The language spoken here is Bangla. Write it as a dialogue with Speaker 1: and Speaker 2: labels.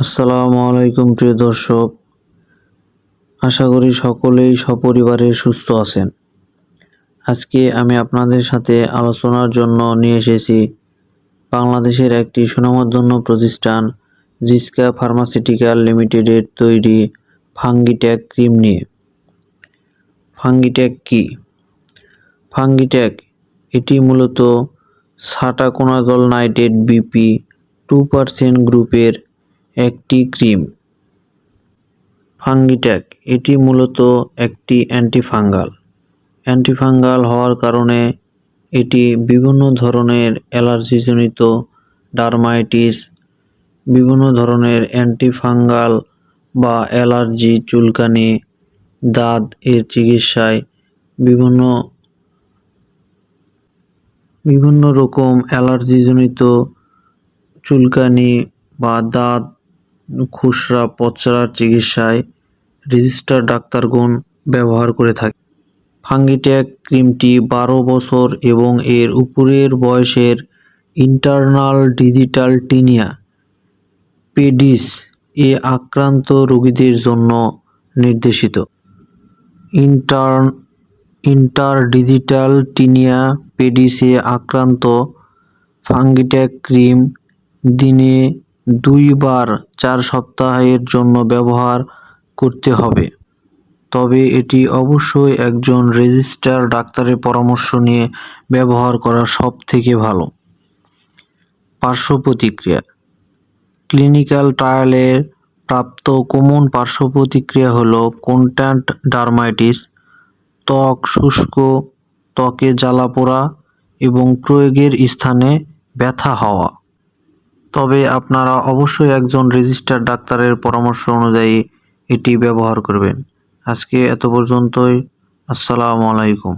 Speaker 1: আসসালামু আলাইকুম, প্রিয় দর্শক। আশা করি সকলেই সপরিবারে সুস্থ আছেন। আজকে আমি আপনাদের সাথে আলোচনার জন্য নিয়ে এসেছি বাংলাদেশের একটি সুনামধন্য প্রতিষ্ঠান, জিসকা ফার্মাসিউটিক্যাল লিমিটেডের তৈরি ফাঙ্গিট্যাক ক্রিম নিয়ে। ফাঙ্গিট্যাক কি? ফাঙ্গিট্যাক এটি মূলত sertaconazole nitrate BP two percent গ্রুপের একটি ক্রিম। ফাঙ্গিট্যাক এটি মূলত একটি অ্যান্টিফাঙ্গাল। অ্যান্টিফাঙ্গাল হওয়ার কারণে এটি বিভিন্ন ধরনের অ্যালার্জিজনিত ডারমাইটিস, বিভিন্ন ধরনের অ্যান্টিফাঙ্গাল বা অ্যালার্জি চুলকানি, দাঁত এর চিকিৎসায় বিভিন্ন বিভিন্ন রকম অ্যালার্জিজনিত চুলকানি বা দাঁত খুসরা পচড়ার চিকিৎসায় রেজিস্টার ডাক্তারগণ ব্যবহার করে থাকে। ফাঙ্গিট্যাক ক্রিমটি বারো বছর এবং এর উপরের বয়সের ইন্টারনাল ডিজিটাল টিনিয়া পেডিস এ আক্রান্ত রোগীদের জন্য নির্দেশিত। ইন্টার্ন ইন্টার ডিজিটাল টিনিয়া পেডিসে আক্রান্ত ফাঙ্গিট্যাক ক্রিম দিনে দুইবার চার সপ্তাহের জন্য ব্যবহার করতে হবে। তবে এটি অবশ্যই একজন রেজিস্টার ডাক্তারের পরামর্শ নিয়ে ব্যবহার করা সব থেকে ভালো। পার্শ্ব প্রতিক্রিয়া। ক্লিনিক্যাল ট্রায়ালের প্রাপ্ত কমন পার্শ্ব প্রতিক্রিয়া হলো কন্ট্যান্ট ডার্মাইটিস, ত্বক শুষ্ক, ত্বকে জ্বালা পোড়া এবং প্রয়োগের স্থানে ব্যথা হওয়া। তবে আপনারা অবশ্যই একজন রেজিস্টার ডাক্তারের পরামর্শ অনুযায়ী এটি ব্যবহার করবেন। আজকে এত পর্যন্তই। আসসালামু আলাইকুম।